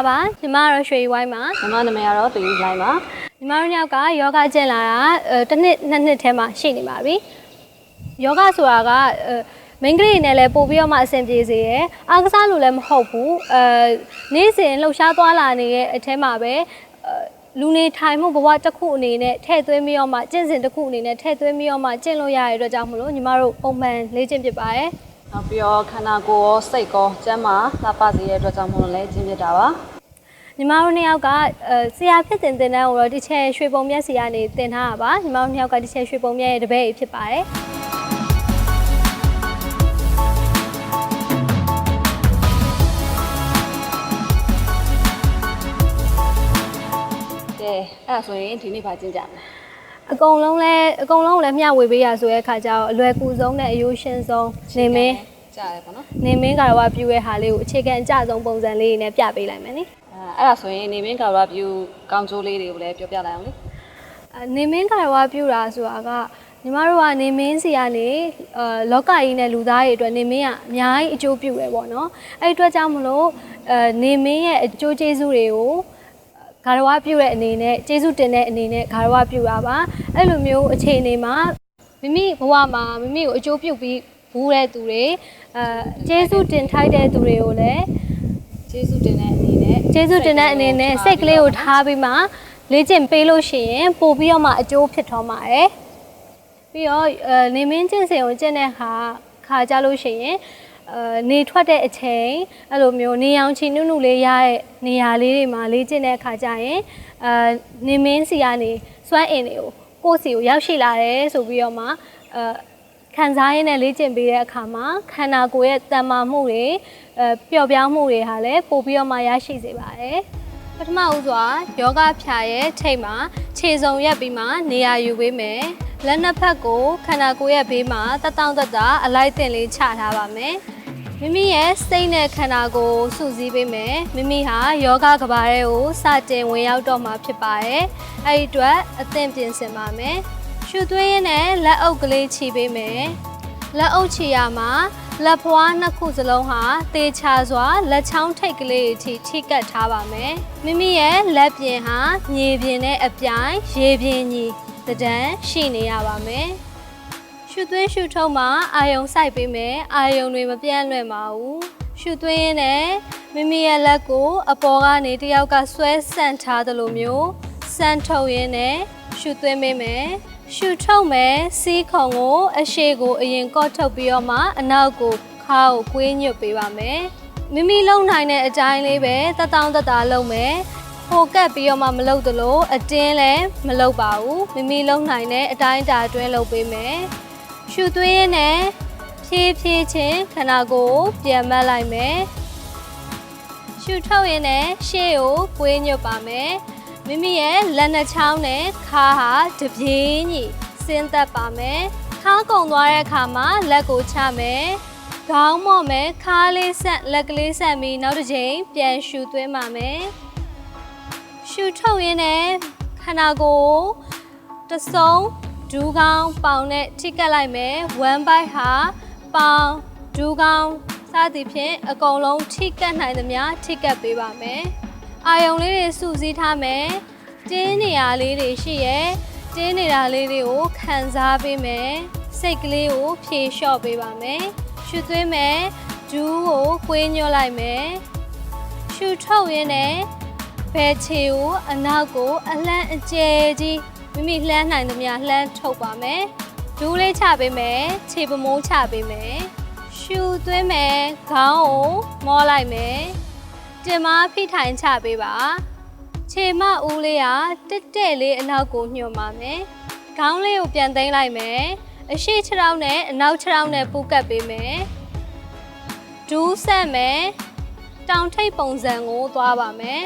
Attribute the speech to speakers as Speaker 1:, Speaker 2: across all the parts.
Speaker 1: င်္ဂလာပါညီမကတော့ရွှေဝိုင်းပါ
Speaker 2: ညီမနာမည်ကတော့တူယူလိုင်းပါ
Speaker 1: ညီမတို့ညောက်ကယောဂကျင့်လာတာအဲတစ်နှစ်နှစ်နှစ်ထဲမှာရှိနေပါပြီယောဂဆိုတာကအဲမိန်းကလေးတွေနဲ့လည်းပို့ပြီးတော့မှအဆင်ပြေစေရယ်အားကစားလို့လည်းမဟုတ်ဘူးအဲနေ့စဉ်လှုပ်ရှားသွားလာနေတဲ့အထဲမှာပဲအဲလူနေထိုင်မှုဘဝတစ်ခုအနေနဲ့ထည့်သွင်းပြီးတော့မှကျင့်စဉ်တစ်ခုအနေနဲ့ထည့်သွင်းပြီးတော့မှကျင့်လို့ရတဲ့အတွက်ကြောင့်မလို့ညီမတို့ပုံမှန်လေ့ကျင့်ဖြစ်ပါတယ်
Speaker 2: နောက်ပြီးတော့ခန္ဓာကိုယ်ရောစိတ်ကောကျန်းမာလှပစေတဲ့အတွက်ကြောင့်မို့လို့လည်းကျင်းပြတာပါ
Speaker 1: ညီမတို့နှစ်ယောက်ကအဲဆရာဖြစ်တင်တင်တန်းကိုတော့ဒီချက်ရွှေပုံမြတ်စီကနေတင်ထားတာပါညီမတို့နှစ်ယောက်ကဒီချက်ရွှေပုံမြတ်ရဲ့တပည့်ကြီးဖြစ်ပါတယ်
Speaker 2: ကဲအဲ့ဒါဆိုရင်ဒီနေ့ပါကျင်းကြမယ်
Speaker 1: အကုန်လုံးလဲအကုန်လုံးကိုလည်းမျှဝေပေးရဆိုတဲ့အခါကျတော့အလွယ်ကူဆုံးနဲ့အယိုးရှင်းဆုံးနေမင်း
Speaker 2: ကြားရပါတော့
Speaker 1: နေမင်းကတော့ပြူရဲ့ဟာလေးကိုအခြေခံအကျဆုံးပုံစံလေးနဲ့ပြပေးလိုက်မယ်နိ
Speaker 2: အဲအဲ့ဒါဆိုရင်နေမင်းကာရာဗျူကောင်းကျိုးလေးတွေကိုလည်းပြောပြလိုက်အောင်လေ
Speaker 1: အဲနေမင်းကတော့ပြူတာဆိုတာကညီမတို့ကနေမင်းစီကနေအဲလောကကြီးနဲ့လူသားတွေအတွက်နေမင်းကအများကြီးအကျိုးပြုတယ်ပေါ့နော်အဲ့ဒီအတွက်ကြောင့်မလို့အဲနေမင်းရဲ့အကျိုးကျေးဇူးတွေကို ဂါရဝပြုတဲ့အနေနဲ့ကျေးဇူးတင်တဲ့အနေနဲ့ဂါရဝပြုတာပါအဲ့လိုမျိုးအခြေအနေမှာမိမိဘဝမှာမိမိကိုအကျိုးပြုပြီးဘူးတဲ့သူတွေအဲကျေးဇူးတင်ထိုက်တဲ့သူတွေကိုလည်း
Speaker 2: ကျေးဇူးတင်တဲ့အနေနဲ့
Speaker 1: ကျေးဇူးတင်တဲ့အနေနဲ့စိတ်ကလေးကိုထားပြီးမှလေ့ကျင့်ပေးလို့ရှိရင်ပို့ပြီးတော့မှအကျိုးဖြစ်တော်မှာရယ်ပြီးတော့အဲနေမင်းကျင့်စဉ်ကိုကျင့်တဲ့ခါခါကြလို့ရှိရင်အဲ နေထွက်တဲ့အချိန်အဲ့လိုမျိုးနေအောင်ချီနုနုလေးရတဲ့နေရာလေးတွေမှာလေ့ကျင့်တဲ့အခါကျရင်အဲနေမင်းစီကနေစွမ်းအင်တွေကိုကိုယ့်စီကိုရောက်ရှိလာတယ်ဆိုပြီးတော့မှအဲခံစားရင်းနဲ့လေ့ကျင့်ပေးတဲ့အခါမှာခန္ဓာကိုယ်ရဲ့တန်မာမှုတွေအဲပျော့ပြောင်းမှုတွေဟာလည်းပို့ပြီးတော့မှရရှိစေပါတယ်ပထမဦးစွာယောဂဖြာရဲ့ထိတ်မှာခြေစုံရက်ပြီးမှနေရာယူပေးမယ်လက်နှစ်ဖက်ကိုခန္ဓာကိုယ်ရဲ့ဘေးမှာတတောင့်တတအလိုက်တင်လေးချထားပါမယ် မိမိရဲ့စိတ်နဲ့ခန္ဓာကိုယ်စုစည်းပေးမယ်မိမိဟာယောဂကဘာရဲကိုစတင်ဝင်ရောက်တော့မှာဖြစ်ပါတယ်အဲ့ဒီအတွက်အသင့်ပြင်ဆင်ပါမယ်ရှုသွေးရင်းနဲ့လက်အုပ်ကလေးခြိပေးမယ်လက်အုပ်ခြိရမှာလက်ဖွားနှစ်ခုစလုံးဟာတေချာစွာလက်ချောင်းထိတ်ကလေးအထိထိကတ်ထားပါမယ်မိမိရဲ့လက်ပြင်ဟာမြေပြင်နဲ့အပြိုင်ရေပြင်ညီတဒန်းရှိနေရပါမယ် ရှုသွင်းရှုထုတ်မှာအာယုံစိုက်ပေးမယ်အာယုံတွေမပြန့်လွင့်ပါဘူးရှုသွင်းရင်းနဲ့မိမိရဲ့လက်ကို အပေါ်ကနေတယောက်ကဆွဲဆန့်ထားသလိုမျိုးဆန့်ထုတ်ရင်းနဲ့ရှုသွင်းပေးမယ်ရှုထုတ်မယ်စီးခုံကို အရှိကိုအရင်ကော့ထုတ်ပြီးတော့မှအနောက်ကိုခါကိုကွေးညွတ်ပေးပါမယ်မိမိလုံနိုင်တဲ့အတိုင်းလေးပဲတတောင်းတတာလုံမယ်ပိုကပ်ပြီးတော့မှမလုပ်သလိုအတင်းလည်းမလုပ်ပါဘူးမိမိလုံနိုင်တဲ့အတိုင်းအတာအတွင်းလုပ်ပေးမယ် ရှူသွေးရင်းနဲ့ဖြည်းဖြည်းချင်းခန္ဓာကိုယ်ကိုပြန်မတ်လိုက်မယ်ရှူထုတ်ရင်းနဲ့ရှေ့ကိုကွေးညွတ်ပါမယ်မိမိရဲ့လက်နှချောင်းနဲ့ခါဟာတပြေးညီဆင်းသက်ပါမယ်ခါကုံသွားတဲ့အခါမှာလက်ကိုချမယ်ခေါင်းမော့မယ်ခါလေးဆက်လက်ကလေးဆက်ပြီးနောက်တစ်ချိန်ပြန်ရှူသွင်းပါမယ်ရှူထုတ်ရင်းနဲ့ခန္ဓာကိုယ်ကိုတစုံ ဒူးကောင်းပေါင်နဲ့ထိကတ်လိုက်မယ်1 byte ဟာပေါင်ဒူးကောင်းစသည်ဖြင့်အကုန်လုံးထိကတ်နိုင်သမျှထိကတ်ပေးပါမယ်အာယုံလေးတွေစုစည်းထားမယ်တင်းနေရာလေးတွေရှိရဲ့တင်းနေတာလေးတွေကိုခံစားပေးမယ်စိတ်ကလေးကိုဖြေလျှော့ပေးပါမယ်ရှုသွင်းမယ်ဒူးကိုကွေးညွှတ်လိုက်မယ်ရှုထုတ်ရင်းနဲ့ဘယ်ခြေကိုအနောက်ကိုအလှမ်းအကျယ်ကြီး မိမိလှမ်းနိုင်သမျှလှမ်းထုတ်ပါမယ်ဒူးလေးချပေးမယ်ခြေပမိုးချပေးမယ်ရှူသွင်းမယ်ခေါင်းကိုမောလိုက်မယ်တင်မဖိထိုင်ချပေးပါခြေမဦးလေးကတက်တက်လေးအနောက်ကိုညှို့ပါမယ်ခေါင်းလေးကိုပြန်သိမ်းလိုက်မယ်အရှိခြေထောက်နဲ့အနောက်ခြေထောက်နဲ့ပူကပ်ပေးမယ်ဒူးဆက်မယ်တောင်ထိပ်ပုံစံကိုသွားပါမယ်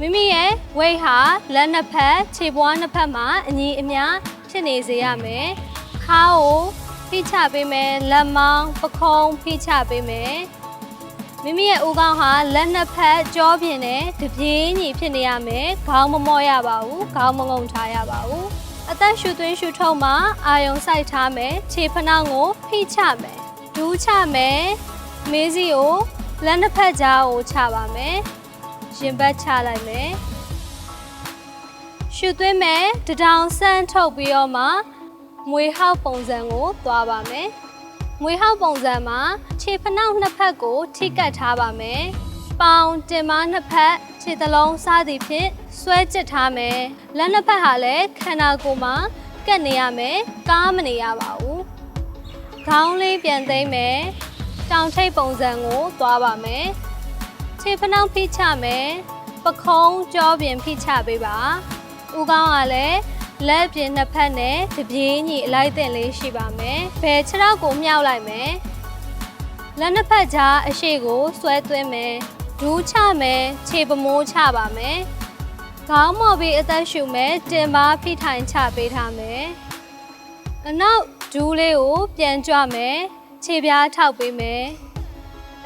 Speaker 1: မိမိရဲ့ weight ဟာလက်နှစ်ဖက်ခြေပွားနှစ်ဖက်မှာအညီအမျှဖြစ်နေစေရမယ်။ခါကိုဖိချပေးမယ်လက်မောင်းပခုံးဖိချပေးမယ်။မိမိရဲ့ဦးခေါင်းဟာလက်နှစ်ဖက်ကြောပြင်နဲ့တပြေးညီဖြစ်နေရမယ်။ခေါင်းမမော့ရပါဘူး။ခေါင်းမငုံထားရပါဘူး။အသက်ရှူသွင်းရှူထုတ်မှာအာယုံစိုက်ထားမယ်။ခြေဖနှောင်းကိုဖိချမယ်။ဒူးချမယ်။မေးစီကိုလက်နှစ်ဖက်ကြားကိုချပါမယ်။ ရင်ဘတ်ချလိုက်မယ်ရှုသွင်းမယ်တထောင်ဆန်းထုတ်ပြီးတော့မှမွေဟောက်ပုံစံကိုသွားပါမယ်မွေဟောက်ပုံစံမှာခြေဖနှောက်နှစ်ဖက်ကိုထိကတ်ထားပါမယ်ပေါင်တင်မနှစ်ဖက်ခြေသလုံးစားသည်ဖြင့်ဆွဲကျစ်ထားမယ်လက်နှစ်ဖက်ဟာလည်းခန္ဓာကိုယ်မှာကတ်နေရမယ်ကားမနေရပါဘူးခေါင်းလေးပြန်သိမ်းမယ်တောင်ထိပ်ပုံစံကိုသွားပါမယ် ခြေဖနှောင်းဖိချမယ်ပခုံးကြောပြင်ဖိချပေးပါဥကောင်းကလည်းလက်ပြင်နှစ်ဖက်နဲ့တပြေးညီအလိုက်တင်လေးရှိပါမယ်ဘယ်ခြေထောက်ကိုမြှောက်လိုက်မယ်လက်နှစ်ဖက်ကြားအရှိကိုဆွဲသွင်းမယ်ဒူးချမယ်ခြေပမိုးချပါမယ်ခေါင်းမော်ပြီးအသက်ရှူမယ်တင်ပါဖိထိုင်ချပေးထားမယ်အနောက်ဒူးလေးကိုပြန်ကြွမယ်ခြေပြားထောက်ပေးမယ်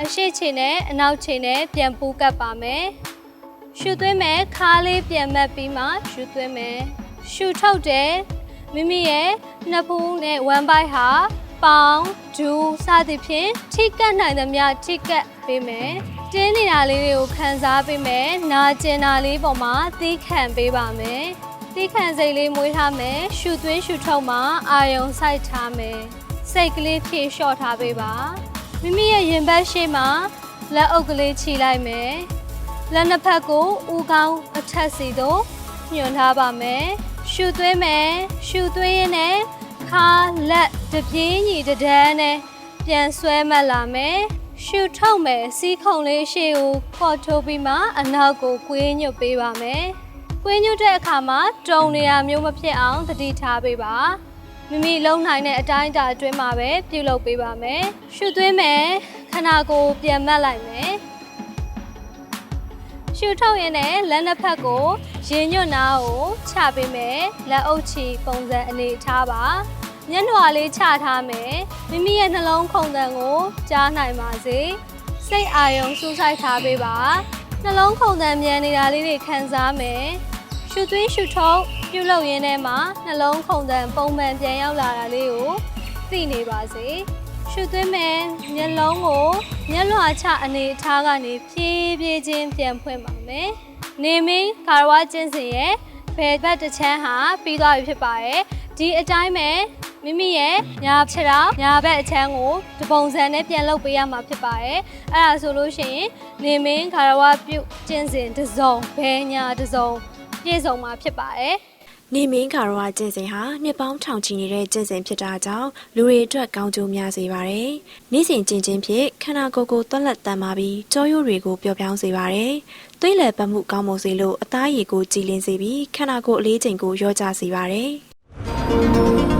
Speaker 1: အရှိချေနဲ့အနောက်ချေနဲ့ပြန်ပူးကပ်ပါမယ်။ရှူသွင်းမယ်ခါလေးပြန်မတ်ပြီးမှရှူသွင်းမယ်။ရှူထုတ်တယ်မိမိရဲ့နှစ်ဖူးနဲ့1 byte ဟာပေါင်ဒူးစသဖြင့်ထိကတ်နိုင်သမျှထိကတ်ပေးမယ်။တင်းနေတာလေးတွေကိုခံစားပေးမယ်။နာကျင်တာလေးပေါ်မှာသီးခံပေးပါမယ်။သီးခံစိတ်လေးမွေးထားမယ်။ရှူသွင်းရှူထုတ်မှအာယုံစိုက်ထားမယ်။စိတ်ကလေးဖြည့်လျှော့ထားပေးပါ။ မိမိရဲ့ရင်ဘတ်ရှိမှလက်အုပ်ကလေးခြိလိုက်မယ်။လက်နှစ်ဖက်ကိုဦးကောင်းအထက်စီသို့ညွှန်ထားပါမယ်။ရှူသွင်းမယ်။ရှူသွင်းရင်းနဲ့ခါလက်တပြေးညီတစ်ဒန်းနဲ့ပြန်ဆွဲမှတ်လာမယ်။ရှူထုတ်မယ်စီးခုံလေးရှေ့ကိုခေါ်ထိုးပြီးမှအနောက်ကိုကွေးညွတ်ပေးပါမယ်။ကွေးညွတ်တဲ့အခါမှာတုံနေရမျိုးမဖြစ်အောင်သတိထားပေးပါ။ မိမိလုံနိုင်တဲ့အတိုင်းအတာအတွင်းမှာပဲပြုလုပ်ပေးပါမယ်။ရှုသွင်းမယ်ခန္ဓာကိုယ်ပြန်မတ်လိုက်မယ်။ရှုထုတ်ရင်လည်းလက်နှစ်ဖက်ကိုရင်ညွတ်နာကိုချပေးမယ်။လက်အုပ်ချီပုံစံအနေထားပါ။မျက်နှာလေးချထားမယ်။မိမိရဲ့နှလုံးခုန်တန်ကိုကြားနိုင်ပါစေ။စိတ်အာရုံစူးစိုက်ထားပေးပါ။နှလုံးခုန်တန်မြန်နေတာလေးတွေခံစားမယ်။ရှုသွင်းရှုထုတ် ပြုလုပ်ရင်းထဲမှာနှလုံးခုန်တန်ပုံမှန်ပြန်ရောက်လာတာလေးကိုသိနေပါစေရှုသွင်းမယ်မျက်လုံးကိုမျက်လွှာချအနေအထားကနေဖြည်းဖြည်းချင်းပြန်ဖွင့်ပါမယ်နေမင်းကာရဝကျင်းစင်ရဲ့ဘယ်ဘက်တစ်ချမ်းဟာပြီးသွားပြီဖြစ်ပါတယ်ဒီအတိုင်းပဲမိမိရဲ့ညာခြေထောက်ညာဘက်အချမ်းကိုတပုံစံနဲ့ပြန်လုပ်ပေးရမှာဖြစ်ပါတယ်အဲ့ဒါဆိုလို့ရှိရင်နေမင်းကာရဝပြုတ်ကျင်းစင်တစ်စုံဘယ်ညာတစ်စုံပြည့်စုံမှာဖြစ်ပါတယ်
Speaker 3: နေမင်းကာရဝကျင့်စဉ်ဟာနှစ်ပေါင်းထောင်ချီနေတဲ့ကျင့်စဉ်ဖြစ်တာကြောင့်လူတွေအတွက်ကောင်းကျိုးများစေပါတယ်။နေ့စဉ်ကျင့်ခြင်းဖြင့်ခန္ဓာကိုယ်ကိုသွက်လက်တန်ပါပြီးကြောရိုးတွေကိုပျော့ပြောင်းစေပါတယ်။သွေးလည်ပတ်မှုကောင်းမွန်စေလို့အသားရည်ကိုကြည်လင်စေပြီးခန္ဓာကိုယ်အလေးချိန်ကိုလျော့ကျစေပါတယ်။